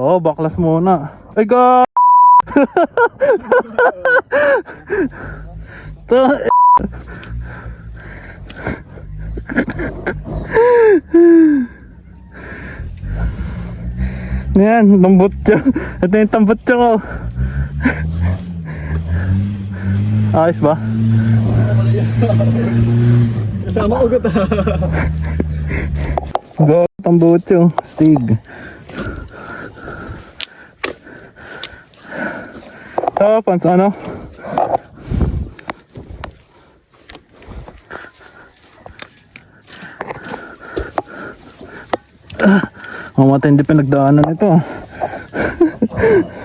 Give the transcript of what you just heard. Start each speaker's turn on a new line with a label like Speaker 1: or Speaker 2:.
Speaker 1: Oo, baklas muna. Ay, ga... Ta- Yan, tambutso. Ito yung tambutso ko. Ayos ba?
Speaker 2: Kasama ugot ah.
Speaker 1: Go, tambutso. Stig. Hop, ans ano. Ah, Mamatay, hindi pinagdaanan ito.